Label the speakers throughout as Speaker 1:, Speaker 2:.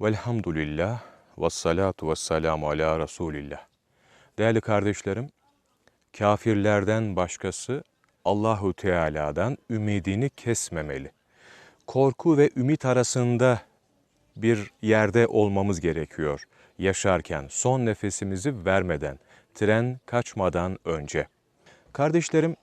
Speaker 1: Velhamdülillah ve salatu ve selamu ala Resulillah. Değerli kardeşlerim, kafirlerden başkası Allahu Teala'dan ümidini kesmemeli. Korku ve ümit arasında bir yerde olmamız gerekiyor yaşarken, son nefesimizi vermeden, tren kaçmadan önce. Kardeşlerim,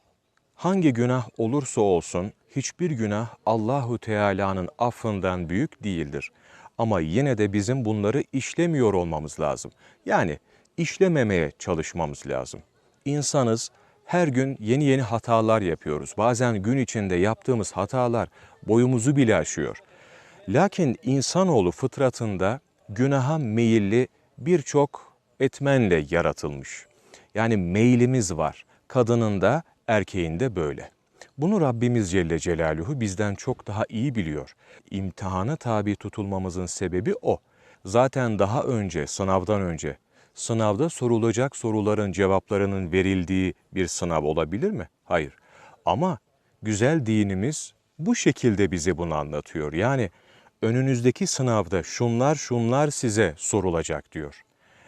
Speaker 1: hangi günah olursa olsun hiçbir günah Allahu Teala'nın affından büyük değildir. Ama yine de bizim bunları işlemiyor olmamız lazım. Yani işlememeye çalışmamız lazım. İnsanız, her gün yeni yeni hatalar yapıyoruz. Bazen gün içinde yaptığımız hatalar boyumuzu bile aşıyor. Lakin insanoğlu fıtratında günaha meyilli birçok etmenle yaratılmış. Yani meylimiz var. Kadının da erkeğin de böyle. Bunu Rabbimiz Celle Celaluhu bizden çok daha iyi biliyor. İmtihana tabi tutulmamızın sebebi o. Zaten daha önce, sınavdan önce, sınavda sorulacak soruların cevaplarının verildiği bir sınav olabilir mi? Hayır. Ama güzel dinimiz bu şekilde bize bunu anlatıyor. Yani önünüzdeki sınavda şunlar şunlar size sorulacak diyor.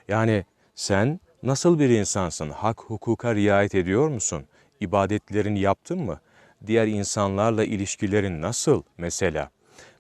Speaker 1: Yani sen nasıl bir insansın? Hak hukuka riayet ediyor musun? İbadetlerini yaptın mı? Diğer insanlarla ilişkilerin nasıl mesela?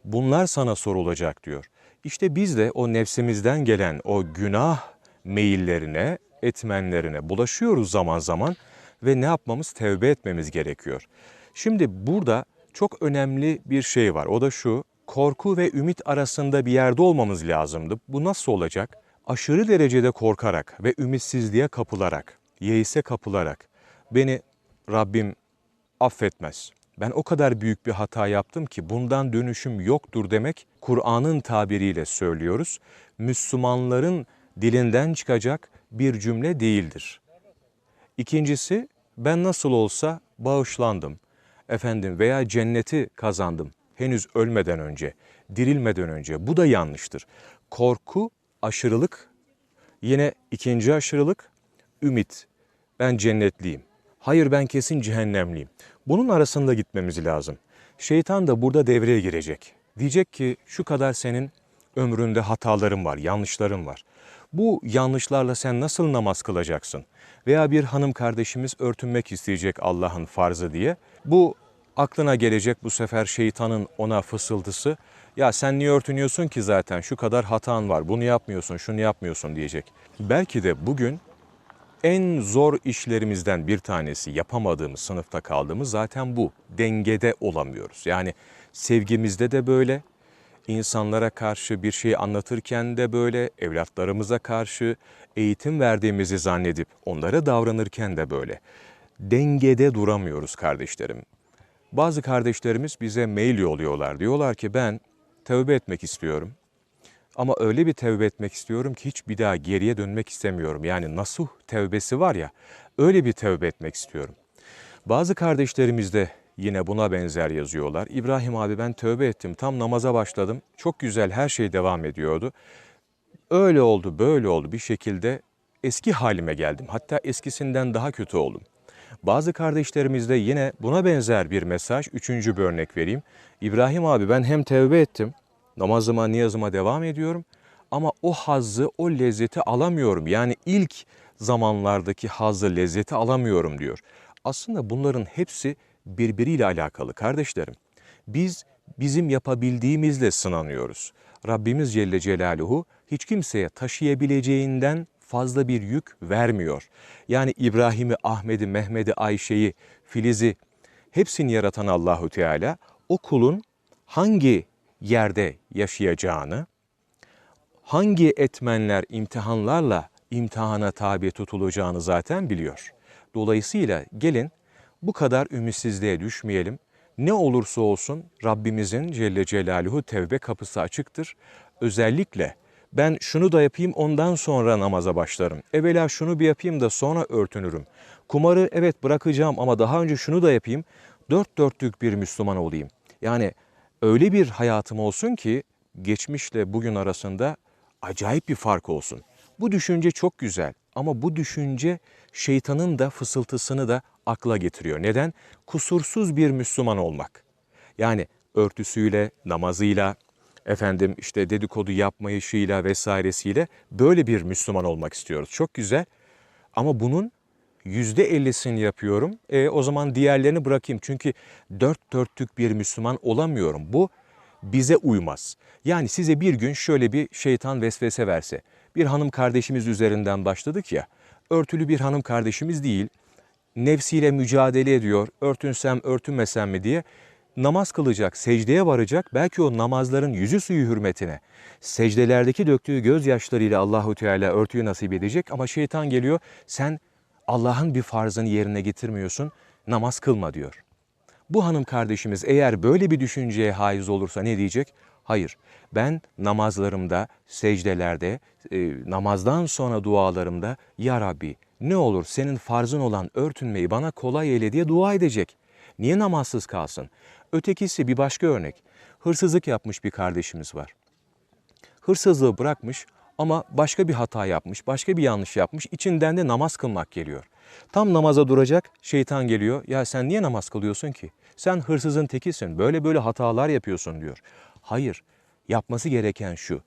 Speaker 1: Bunlar sana sorulacak diyor. İşte biz de o nefsimizden gelen o günah meyillerine, etmenlerine bulaşıyoruz zaman zaman ve ne yapmamız? Tevbe etmemiz gerekiyor. Şimdi burada çok önemli bir şey var. O da şu, korku ve ümit arasında bir yerde olmamız lazımdı. Bu nasıl olacak? Aşırı derecede korkarak ve ümitsizliğe kapılarak, yeise kapılarak beni Rabbim affetmez. Ben o kadar büyük bir hata yaptım ki bundan dönüşüm yoktur demek Kur'an'ın tabiriyle söylüyoruz. Müslümanların dilinden çıkacak bir cümle değildir. İkincisi ben nasıl olsa bağışlandım. Efendim veya cenneti kazandım henüz ölmeden önce, dirilmeden önce. Bu da yanlıştır. Korku, aşırılık, yine ikinci aşırılık, ümit. Ben cennetliyim. Hayır ben kesin cehennemliyim. Bunun arasında gitmemiz lazım. Şeytan da burada devreye girecek. Diyecek ki şu kadar senin ömründe hataların var, yanlışların var. Bu yanlışlarla sen nasıl namaz kılacaksın? Veya bir hanım kardeşimiz örtünmek isteyecek Allah'ın farzı diye. Bu aklına gelecek bu sefer şeytanın ona fısıltısı. Ya sen niye örtünüyorsun ki zaten şu kadar hatan var bunu yapmıyorsun şunu yapmıyorsun diyecek. Belki de bugün en zor işlerimizden bir tanesi yapamadığımız, sınıfta kaldığımız zaten bu. Dengede olamıyoruz. Yani sevgimizde de böyle, insanlara karşı bir şey anlatırken de böyle, evlatlarımıza karşı eğitim verdiğimizi zannedip onlara davranırken de böyle. Dengede duramıyoruz kardeşlerim. Bazı kardeşlerimiz bize mail yolluyorlar. Diyorlar ki ben tövbe etmek istiyorum. Ama öyle bir tevbe etmek istiyorum ki hiç bir daha geriye dönmek istemiyorum. Yani nasuh tevbesi var ya, öyle bir tevbe etmek istiyorum. Bazı kardeşlerimiz de yine buna benzer yazıyorlar. İbrahim abi ben tövbe ettim, tam namaza başladım. Çok güzel her şey devam ediyordu. Öyle oldu, böyle oldu bir şekilde eski halime geldim. Hatta eskisinden daha kötü oldum. Bazı kardeşlerimizde yine buna benzer bir mesaj. Üçüncü bir örnek vereyim. İbrahim abi ben hem tevbe ettim, namazıma, niyazıma devam ediyorum. Ama o hazzı, o lezzeti alamıyorum. Yani ilk zamanlardaki hazzı, lezzeti alamıyorum diyor. Aslında bunların hepsi birbiriyle alakalı kardeşlerim. Biz bizim yapabildiğimizle sınanıyoruz. Rabbimiz Celle Celaluhu hiç kimseye taşıyabileceğinden fazla bir yük vermiyor. Yani İbrahim'i, Ahmet'i, Mehmet'i, Ayşe'yi, Filiz'i hepsini yaratan Allahu Teala o kulun hangi yerde yaşayacağını, hangi etmenler, imtihanlarla imtihana tabi tutulacağını zaten biliyor. Dolayısıyla gelin bu kadar ümitsizliğe düşmeyelim. Ne olursa olsun Rabbimizin Celle Celaluhu tevbe kapısı açıktır. Özellikle ben şunu da yapayım ondan sonra namaza başlarım. Evvela şunu bir yapayım da sonra örtünürüm. Kumarı evet bırakacağım ama daha önce şunu da yapayım. Dört dörtlük bir Müslüman olayım. Yani öyle bir hayatım olsun ki geçmişle bugün arasında acayip bir fark olsun. Bu düşünce çok güzel ama bu düşünce şeytanın da fısıltısını da akla getiriyor. Neden? Kusursuz bir Müslüman olmak. Yani örtüsüyle, namazıyla, efendim işte dedikodu yapmayışıyla vesairesiyle böyle bir Müslüman olmak istiyoruz. Çok güzel ama bunun yüzde ellisini yapıyorum. E, o zaman diğerlerini bırakayım. Çünkü dört dörtlük bir Müslüman olamıyorum. Bu bize uymaz. Yani size bir gün şöyle bir şeytan vesvese verse. Bir hanım kardeşimiz üzerinden başladık ya. Örtülü bir hanım kardeşimiz değil. Nefsiyle mücadele ediyor. Örtünsem örtünmesem mi diye namaz kılacak, secdeye varacak. Belki o namazların yüzü suyu hürmetine secdelerdeki döktüğü gözyaşlarıyla Allahu Teala örtüyü nasip edecek ama şeytan geliyor. Sen Allah'ın bir farzını yerine getirmiyorsun. Namaz kılma diyor. Bu hanım kardeşimiz eğer böyle bir düşünceye haiz olursa ne diyecek? Hayır, ben namazlarımda, secdelerde, e, namazdan sonra dualarımda Ya Rabbi ne olur senin farzın olan örtünmeyi bana kolay eyle diye dua edecek. Niye namazsız kalsın? Ötekisi bir başka örnek. Hırsızlık yapmış bir kardeşimiz var. Hırsızlığı bırakmış ama başka bir hata yapmış, başka bir yanlış yapmış. İçinden de namaz kılmak geliyor. Tam namaza duracak, şeytan geliyor. Ya sen niye namaz kılıyorsun ki? Sen hırsızın tekisin, böyle böyle hatalar yapıyorsun diyor. Hayır, yapması gereken şu.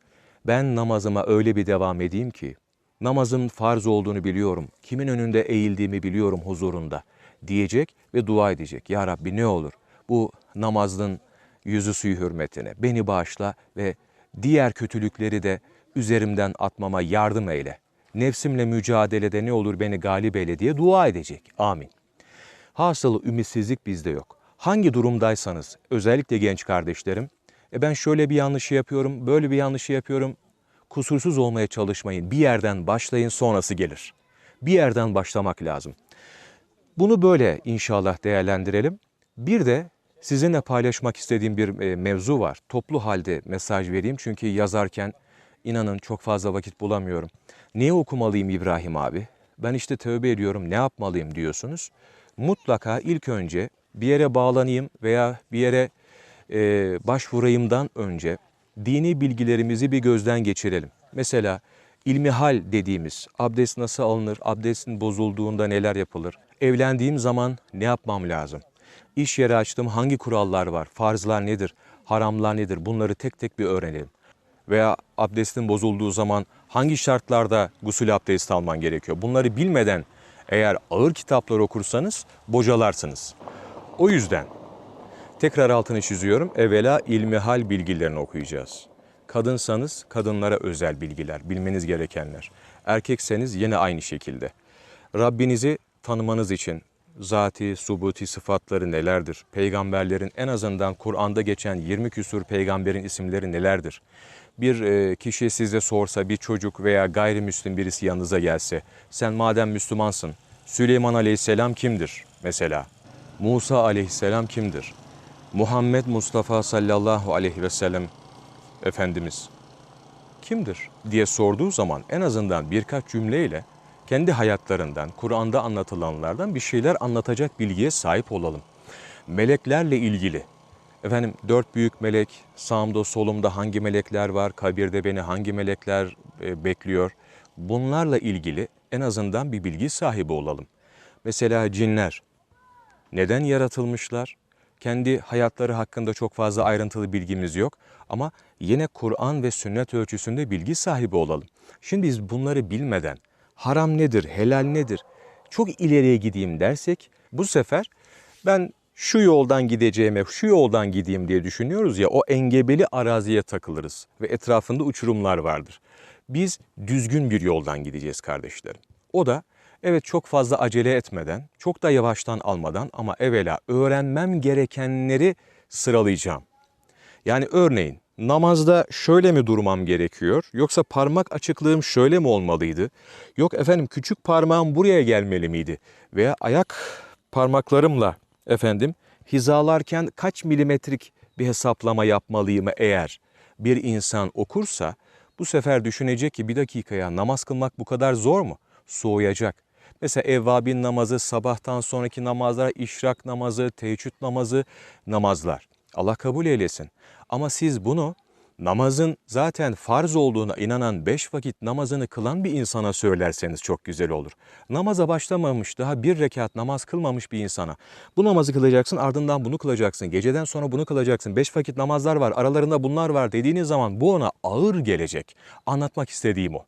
Speaker 1: Ben namazıma öyle bir devam edeyim ki, namazın farz olduğunu biliyorum, kimin önünde eğildiğimi biliyorum huzurunda diyecek ve dua edecek. Ya Rabbi ne olur bu namazın yüzü suyu hürmetine beni bağışla ve diğer kötülükleri de üzerimden atmama yardım eyle. Nefsimle mücadelede ne olur beni galip eyle diye dua edecek. Amin. Hasılı ümitsizlik bizde yok. Hangi durumdaysanız, özellikle genç kardeşlerim, e ben şöyle bir yanlışı yapıyorum, böyle bir yanlışı yapıyorum. Kusursuz olmaya çalışmayın. Bir yerden başlayın, sonrası gelir. Bir yerden başlamak lazım. Bunu böyle inşallah değerlendirelim. Bir de sizinle paylaşmak istediğim bir e, mevzu var. Toplu halde mesaj vereyim çünkü yazarken inanın çok fazla vakit bulamıyorum. Niye okumalıyım İbrahim abi? Ben işte tövbe ediyorum ne yapmalıyım diyorsunuz. Mutlaka ilk önce bir yere bağlanayım veya bir yere e, başvurayımdan önce dini bilgilerimizi bir gözden geçirelim. Mesela ilmihal dediğimiz abdest nasıl alınır, abdestin bozulduğunda neler yapılır, evlendiğim zaman ne yapmam lazım, iş yeri açtım hangi kurallar var, farzlar nedir, haramlar nedir bunları tek tek bir öğrenelim. Veya abdestin bozulduğu zaman hangi şartlarda gusül abdesti alman gerekiyor bunları bilmeden eğer ağır kitaplar okursanız bocalarsınız. O yüzden tekrar altını çiziyorum. Evvela ilmihal bilgilerini okuyacağız. Kadınsanız kadınlara özel bilgiler, bilmeniz gerekenler. Erkekseniz yine aynı şekilde. Rabbinizi tanımanız için zati, subuti sıfatları nelerdir? Peygamberlerin en azından Kur'an'da geçen 20 küsur peygamberin isimleri nelerdir? Bir e, kişi size sorsa, bir çocuk veya gayrimüslim birisi yanınıza gelse, sen madem Müslümansın, Süleyman Aleyhisselam kimdir mesela? Musa Aleyhisselam kimdir? Muhammed Mustafa sallallahu aleyhi ve sellem Efendimiz kimdir diye sorduğu zaman en azından birkaç cümleyle kendi hayatlarından, Kur'an'da anlatılanlardan bir şeyler anlatacak bilgiye sahip olalım. Meleklerle ilgili, efendim dört büyük melek, sağımda solumda hangi melekler var, kabirde beni hangi melekler e, bekliyor, bunlarla ilgili en azından bir bilgi sahibi olalım. Mesela cinler, neden yaratılmışlar? Kendi hayatları hakkında çok fazla ayrıntılı bilgimiz yok ama yine Kur'an ve sünnet ölçüsünde bilgi sahibi olalım. Şimdi biz bunları bilmeden haram nedir, helal nedir çok ileriye gideyim dersek bu sefer ben şu yoldan gideceğime şu yoldan gideyim diye düşünüyoruz ya o engebeli araziye takılırız ve etrafında uçurumlar vardır. Biz düzgün bir yoldan gideceğiz kardeşlerim. O da Evet çok fazla acele etmeden, çok da yavaştan almadan ama evvela öğrenmem gerekenleri sıralayacağım. Yani örneğin namazda şöyle mi durmam gerekiyor yoksa parmak açıklığım şöyle mi olmalıydı? Yok efendim küçük parmağım buraya gelmeli miydi? Veya ayak parmaklarımla efendim hizalarken kaç milimetrik bir hesaplama yapmalıyım eğer bir insan okursa bu sefer düşünecek ki bir dakikaya namaz kılmak bu kadar zor mu? Soğuyacak. Mesela evvabin namazı, sabahtan sonraki namazlar, işrak namazı, teheccüd namazı, namazlar. Allah kabul eylesin. Ama siz bunu namazın zaten farz olduğuna inanan beş vakit namazını kılan bir insana söylerseniz çok güzel olur. Namaza başlamamış, daha bir rekat namaz kılmamış bir insana bu namazı kılacaksın ardından bunu kılacaksın, geceden sonra bunu kılacaksın, beş vakit namazlar var, aralarında bunlar var dediğiniz zaman bu ona ağır gelecek. Anlatmak istediğim o.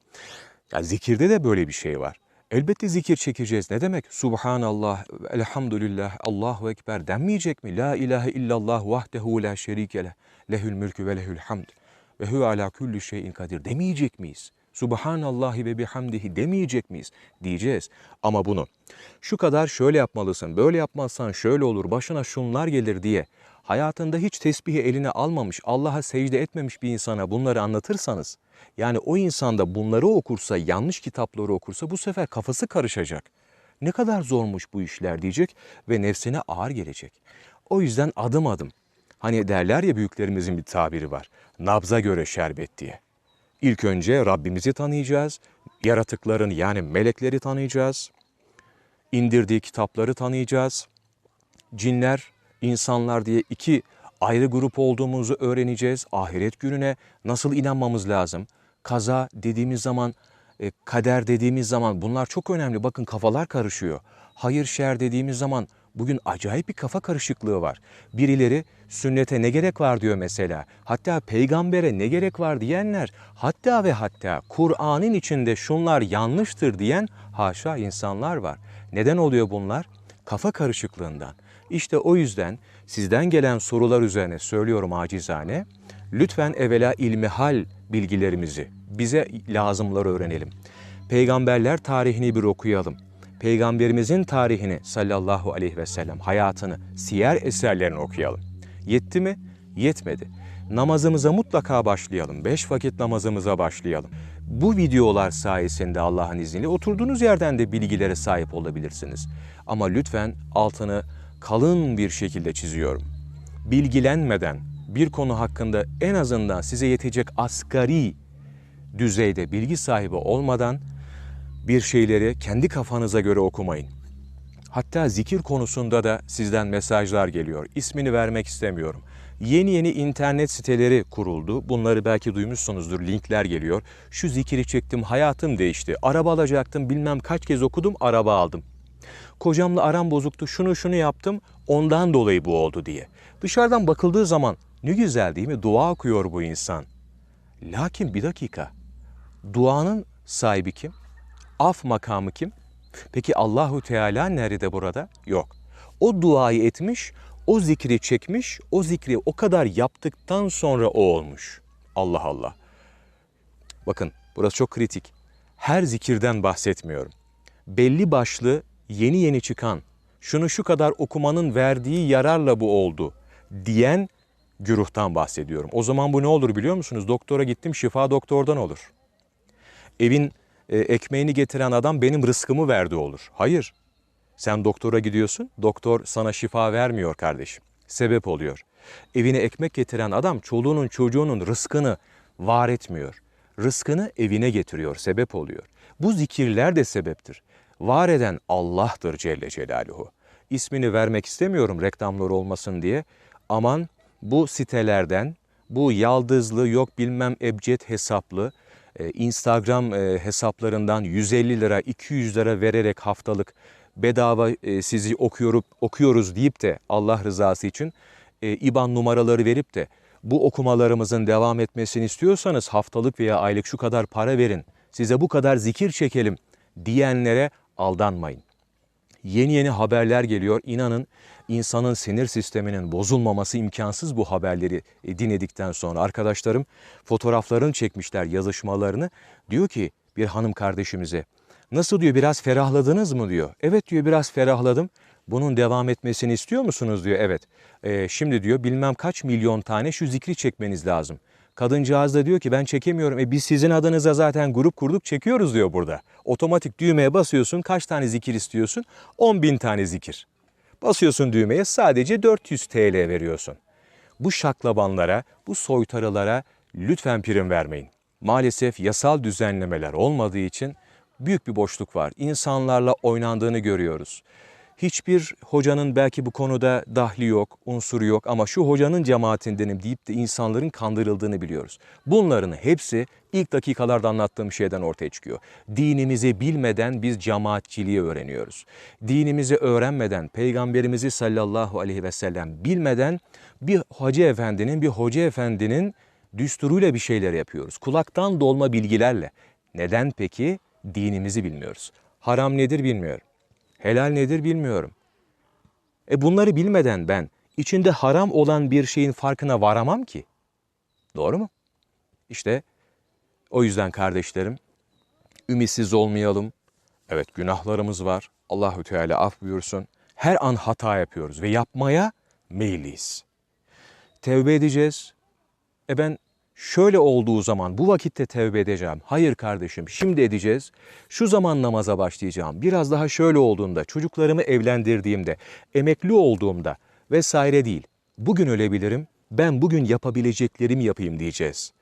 Speaker 1: Ya zikirde de böyle bir şey var. Elbette zikir çekeceğiz. Ne demek? Subhanallah, elhamdülillah, Allahu Ekber denmeyecek mi? La ilahe illallah vahdehu la şerike lehül mülkü ve lehül hamd ve hu ala kulli şeyin kadir demeyecek miyiz? Subhanallahi ve bihamdihi demeyecek miyiz? Diyeceğiz. Ama bunu şu kadar şöyle yapmalısın, böyle yapmazsan şöyle olur, başına şunlar gelir diye hayatında hiç tesbihi eline almamış, Allah'a secde etmemiş bir insana bunları anlatırsanız, yani o insan da bunları okursa, yanlış kitapları okursa bu sefer kafası karışacak. Ne kadar zormuş bu işler diyecek ve nefsine ağır gelecek. O yüzden adım adım, hani derler ya büyüklerimizin bir tabiri var, nabza göre şerbet diye. İlk önce Rabbimizi tanıyacağız, yaratıkların yani melekleri tanıyacağız, indirdiği kitapları tanıyacağız, cinler, insanlar diye iki ayrı grup olduğumuzu öğreneceğiz. Ahiret gününe nasıl inanmamız lazım? Kaza dediğimiz zaman, e, kader dediğimiz zaman bunlar çok önemli. Bakın kafalar karışıyor. Hayır şer dediğimiz zaman bugün acayip bir kafa karışıklığı var. Birileri sünnete ne gerek var diyor mesela. Hatta peygambere ne gerek var diyenler, hatta ve hatta Kur'an'ın içinde şunlar yanlıştır diyen haşa insanlar var. Neden oluyor bunlar? Kafa karışıklığından. İşte o yüzden sizden gelen sorular üzerine söylüyorum acizane. Lütfen evvela ilmihal bilgilerimizi, bize lazımları öğrenelim. Peygamberler tarihini bir okuyalım. Peygamberimizin tarihini sallallahu aleyhi ve sellem hayatını, siyer eserlerini okuyalım. Yetti mi? Yetmedi. Namazımıza mutlaka başlayalım. Beş vakit namazımıza başlayalım. Bu videolar sayesinde Allah'ın izniyle oturduğunuz yerden de bilgilere sahip olabilirsiniz. Ama lütfen altını kalın bir şekilde çiziyorum. Bilgilenmeden bir konu hakkında en azından size yetecek asgari düzeyde bilgi sahibi olmadan bir şeyleri kendi kafanıza göre okumayın. Hatta zikir konusunda da sizden mesajlar geliyor. İsmini vermek istemiyorum. Yeni yeni internet siteleri kuruldu. Bunları belki duymuşsunuzdur. Linkler geliyor. Şu zikiri çektim, hayatım değişti. Araba alacaktım, bilmem kaç kez okudum, araba aldım. Kocamla aram bozuktu, şunu şunu yaptım, ondan dolayı bu oldu diye. Dışarıdan bakıldığı zaman ne güzel değil mi? Dua okuyor bu insan. Lakin bir dakika. Duanın sahibi kim? Af makamı kim? Peki Allahu Teala nerede burada? Yok. O duayı etmiş, o zikri çekmiş, o zikri o kadar yaptıktan sonra o olmuş. Allah Allah. Bakın burası çok kritik. Her zikirden bahsetmiyorum. Belli başlı yeni yeni çıkan, şunu şu kadar okumanın verdiği yararla bu oldu diyen güruhtan bahsediyorum. O zaman bu ne olur biliyor musunuz? Doktora gittim şifa doktordan olur. Evin e, ekmeğini getiren adam benim rızkımı verdi olur. Hayır. Sen doktora gidiyorsun, doktor sana şifa vermiyor kardeşim. Sebep oluyor. Evine ekmek getiren adam çoluğunun çocuğunun rızkını var etmiyor. Rızkını evine getiriyor, sebep oluyor. Bu zikirler de sebeptir. Var eden Allah'tır Celle Celaluhu. İsmini vermek istemiyorum reklamlar olmasın diye. Aman bu sitelerden, bu yaldızlı yok bilmem ebced hesaplı, Instagram e, hesaplarından 150 lira, 200 lira vererek haftalık bedava e, sizi okuyorup okuyoruz deyip de Allah rızası için IBAN numaraları verip de bu okumalarımızın devam etmesini istiyorsanız haftalık veya aylık şu kadar para verin, size bu kadar zikir çekelim diyenlere aldanmayın. Yeni yeni haberler geliyor. İnanın insanın sinir sisteminin bozulmaması imkansız bu haberleri e, dinledikten sonra. Arkadaşlarım fotoğraflarını çekmişler yazışmalarını. Diyor ki bir hanım kardeşimize nasıl diyor biraz ferahladınız mı diyor. Evet diyor biraz ferahladım. Bunun devam etmesini istiyor musunuz diyor. Evet. E, şimdi diyor bilmem kaç milyon tane şu zikri çekmeniz lazım. Kadıncağız da diyor ki ben çekemiyorum. E biz sizin adınıza zaten grup kurduk çekiyoruz diyor burada. Otomatik düğmeye basıyorsun kaç tane zikir istiyorsun? 10 bin tane zikir. Basıyorsun düğmeye sadece 400 TL veriyorsun. Bu şaklabanlara, bu soytarılara lütfen prim vermeyin. Maalesef yasal düzenlemeler olmadığı için büyük bir boşluk var. İnsanlarla oynandığını görüyoruz. Hiçbir hocanın belki bu konuda dahli yok, unsuru yok ama şu hocanın cemaatindenim deyip de insanların kandırıldığını biliyoruz. Bunların hepsi ilk dakikalarda anlattığım şeyden ortaya çıkıyor. Dinimizi bilmeden biz cemaatçiliği öğreniyoruz. Dinimizi öğrenmeden, peygamberimizi sallallahu aleyhi ve sellem bilmeden bir hacı efendinin, bir hoca efendinin düsturuyla bir şeyler yapıyoruz. Kulaktan dolma bilgilerle. Neden peki? Dinimizi bilmiyoruz. Haram nedir bilmiyorum. Helal nedir bilmiyorum. E bunları bilmeden ben içinde haram olan bir şeyin farkına varamam ki. Doğru mu? İşte o yüzden kardeşlerim ümitsiz olmayalım. Evet günahlarımız var. Allahü Teala af buyursun. Her an hata yapıyoruz ve yapmaya meyilliyiz. Tevbe edeceğiz. E ben şöyle olduğu zaman bu vakitte tevbe edeceğim. Hayır kardeşim şimdi edeceğiz. Şu zaman namaza başlayacağım. Biraz daha şöyle olduğunda, çocuklarımı evlendirdiğimde, emekli olduğumda vesaire değil. Bugün ölebilirim. Ben bugün yapabileceklerimi yapayım diyeceğiz.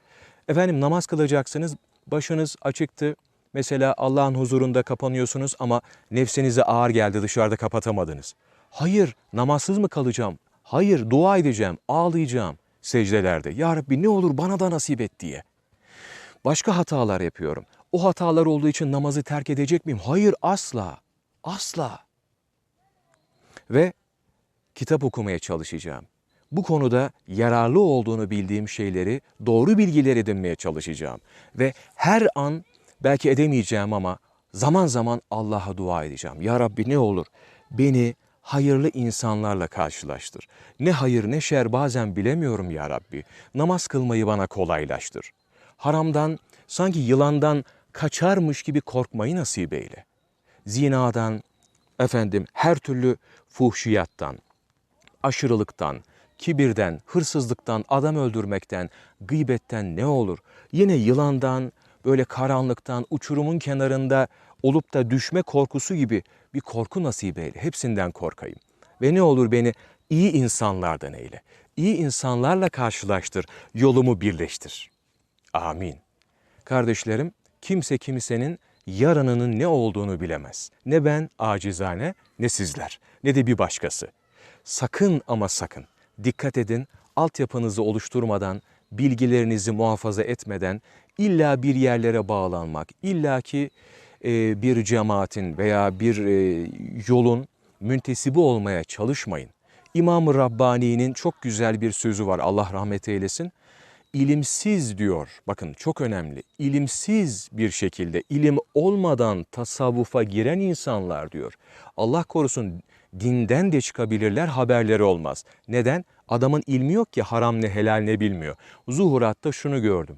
Speaker 1: Efendim namaz kılacaksınız. Başınız açıktı. Mesela Allah'ın huzurunda kapanıyorsunuz ama nefsinize ağır geldi dışarıda kapatamadınız. Hayır namazsız mı kalacağım? Hayır dua edeceğim, ağlayacağım secdelerde. Ya Rabbi ne olur bana da nasip et diye. Başka hatalar yapıyorum. O hatalar olduğu için namazı terk edecek miyim? Hayır asla. Asla. Ve kitap okumaya çalışacağım. Bu konuda yararlı olduğunu bildiğim şeyleri, doğru bilgiler edinmeye çalışacağım. Ve her an belki edemeyeceğim ama zaman zaman Allah'a dua edeceğim. Ya Rabbi ne olur beni hayırlı insanlarla karşılaştır. Ne hayır ne şer bazen bilemiyorum ya Rabbi. Namaz kılmayı bana kolaylaştır. Haramdan, sanki yılandan kaçarmış gibi korkmayı nasip eyle. Zinadan, efendim her türlü fuhşiyattan, aşırılıktan, kibirden, hırsızlıktan, adam öldürmekten, gıybetten ne olur? Yine yılandan, böyle karanlıktan, uçurumun kenarında olup da düşme korkusu gibi bir korku nasip eyle. Hepsinden korkayım. Ve ne olur beni iyi insanlardan eyle. İyi insanlarla karşılaştır, yolumu birleştir. Amin. Kardeşlerim, kimse kimsenin yarınının ne olduğunu bilemez. Ne ben acizane, ne sizler, ne de bir başkası. Sakın ama sakın dikkat edin, altyapınızı oluşturmadan, bilgilerinizi muhafaza etmeden illa bir yerlere bağlanmak, illaki e, bir cemaatin veya bir e, yolun müntesibi olmaya çalışmayın. İmam-ı Rabbani'nin çok güzel bir sözü var Allah rahmet eylesin. İlimsiz diyor, bakın çok önemli, ilimsiz bir şekilde, ilim olmadan tasavvufa giren insanlar diyor. Allah korusun dinden de çıkabilirler haberleri olmaz. Neden? Adamın ilmi yok ki haram ne helal ne bilmiyor. Zuhurat'ta şunu gördüm.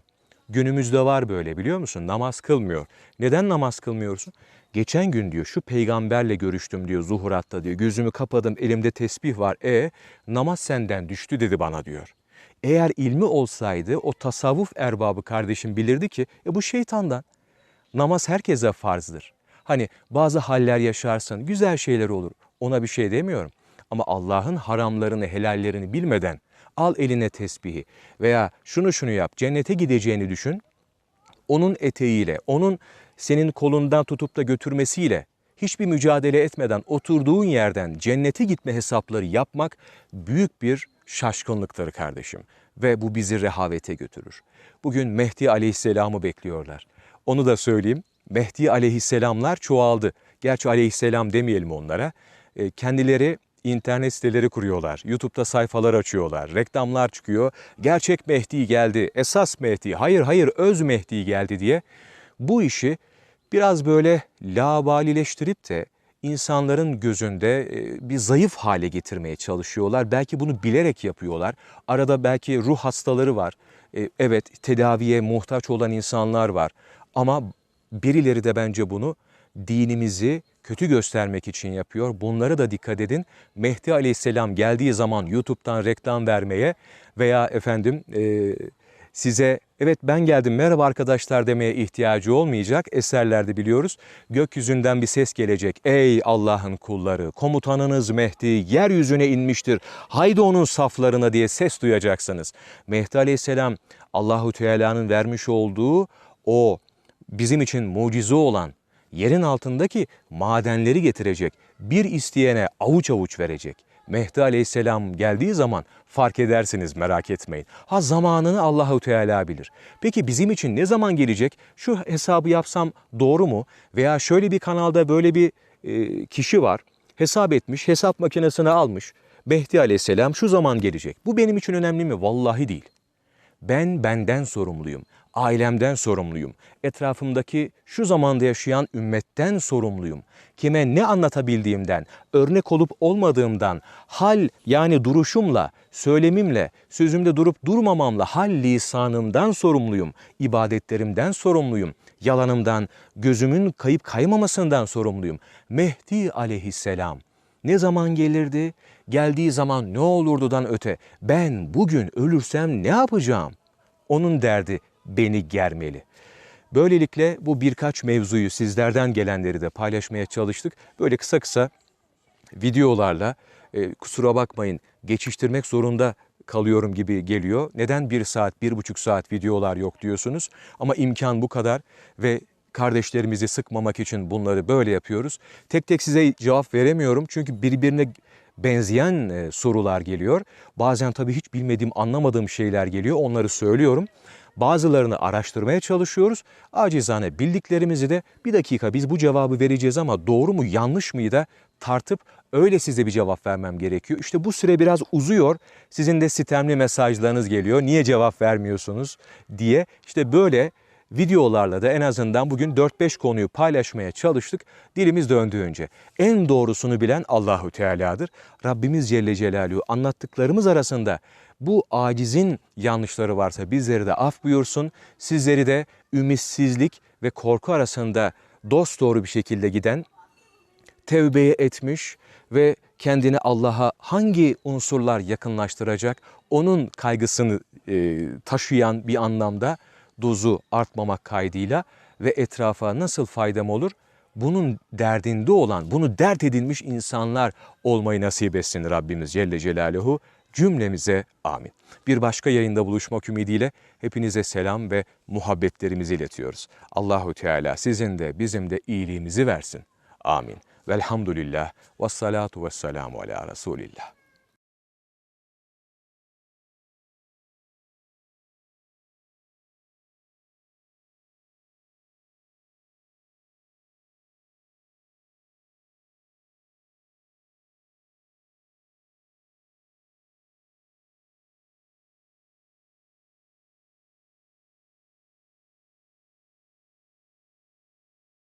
Speaker 1: Günümüzde var böyle biliyor musun? Namaz kılmıyor. Neden namaz kılmıyorsun? Geçen gün diyor şu peygamberle görüştüm diyor zuhuratta diyor. Gözümü kapadım elimde tesbih var. E namaz senden düştü dedi bana diyor. Eğer ilmi olsaydı o tasavvuf erbabı kardeşim bilirdi ki e bu şeytandan. Namaz herkese farzdır. Hani bazı haller yaşarsın, güzel şeyler olur. Ona bir şey demiyorum. Ama Allah'ın haramlarını, helallerini bilmeden al eline tesbihi veya şunu şunu yap, cennete gideceğini düşün. Onun eteğiyle, onun senin kolundan tutup da götürmesiyle hiçbir mücadele etmeden oturduğun yerden cennete gitme hesapları yapmak büyük bir şaşkınlıktır kardeşim. Ve bu bizi rehavete götürür. Bugün Mehdi Aleyhisselam'ı bekliyorlar. Onu da söyleyeyim. Mehdi Aleyhisselamlar çoğaldı. Gerçi Aleyhisselam demeyelim onlara. E, kendileri internet siteleri kuruyorlar. YouTube'da sayfalar açıyorlar. Reklamlar çıkıyor. Gerçek Mehdi geldi. Esas Mehdi. Hayır hayır öz Mehdi geldi diye. Bu işi biraz böyle labalileştirip de insanların gözünde e, bir zayıf hale getirmeye çalışıyorlar. Belki bunu bilerek yapıyorlar. Arada belki ruh hastaları var. E, Evet tedaviye muhtaç olan insanlar var. Ama birileri de bence bunu dinimizi kötü göstermek için yapıyor. Bunlara da dikkat edin. Mehdi Aleyhisselam geldiği zaman YouTube'dan reklam vermeye veya efendim e, size evet ben geldim merhaba arkadaşlar demeye ihtiyacı olmayacak. Eserlerde biliyoruz. Gökyüzünden bir ses gelecek. Ey Allah'ın kulları komutanınız Mehdi yeryüzüne inmiştir. Haydi onun saflarına diye ses duyacaksınız. Mehdi Aleyhisselam Allahu Teala'nın vermiş olduğu o bizim için mucize olan yerin altındaki madenleri getirecek. Bir isteyene avuç avuç verecek. Mehdi Aleyhisselam geldiği zaman fark edersiniz merak etmeyin. Ha zamanını Allahu Teala bilir. Peki bizim için ne zaman gelecek? Şu hesabı yapsam doğru mu? Veya şöyle bir kanalda böyle bir e, kişi var. Hesap etmiş, hesap makinesini almış. Mehdi Aleyhisselam şu zaman gelecek. Bu benim için önemli mi? Vallahi değil. Ben benden sorumluyum. Ailemden sorumluyum. Etrafımdaki şu zamanda yaşayan ümmetten sorumluyum. Kime ne anlatabildiğimden, örnek olup olmadığımdan, hal yani duruşumla, söylemimle, sözümde durup durmamamla, hal lisanımdan sorumluyum. ibadetlerimden sorumluyum. Yalanımdan, gözümün kayıp kaymamasından sorumluyum. Mehdi aleyhisselam ne zaman gelirdi? Geldiği zaman ne olurdudan öte ben bugün ölürsem ne yapacağım? Onun derdi beni germeli. Böylelikle bu birkaç mevzuyu sizlerden gelenleri de paylaşmaya çalıştık. Böyle kısa kısa videolarla e, kusura bakmayın geçiştirmek zorunda kalıyorum gibi geliyor. Neden bir saat, bir buçuk saat videolar yok diyorsunuz. Ama imkan bu kadar ve kardeşlerimizi sıkmamak için bunları böyle yapıyoruz. Tek tek size cevap veremiyorum çünkü birbirine benzeyen e, sorular geliyor. Bazen tabii hiç bilmediğim, anlamadığım şeyler geliyor. Onları söylüyorum. Bazılarını araştırmaya çalışıyoruz. Acizane bildiklerimizi de bir dakika biz bu cevabı vereceğiz ama doğru mu yanlış mı da tartıp öyle size bir cevap vermem gerekiyor. İşte bu süre biraz uzuyor. Sizin de sitemli mesajlarınız geliyor. Niye cevap vermiyorsunuz diye. İşte böyle videolarla da en azından bugün 4-5 konuyu paylaşmaya çalıştık. Dilimiz döndüğünce. En doğrusunu bilen Allahu Teala'dır. Rabbimiz Celle Celaluhu anlattıklarımız arasında bu acizin yanlışları varsa bizleri de af buyursun. Sizleri de ümitsizlik ve korku arasında dost doğru bir şekilde giden, tevbeye etmiş ve kendini Allah'a hangi unsurlar yakınlaştıracak onun kaygısını e, taşıyan bir anlamda dozu artmamak kaydıyla ve etrafa nasıl faydam olur? Bunun derdinde olan, bunu dert edilmiş insanlar olmayı nasip etsin Rabbimiz Celle Celaluhu cümlemize amin. Bir başka yayında buluşmak ümidiyle hepinize selam ve muhabbetlerimizi iletiyoruz. Allahu Teala sizin de bizim de iyiliğimizi versin. Amin. Velhamdülillah ve salatu ve selamu ala Resulillah.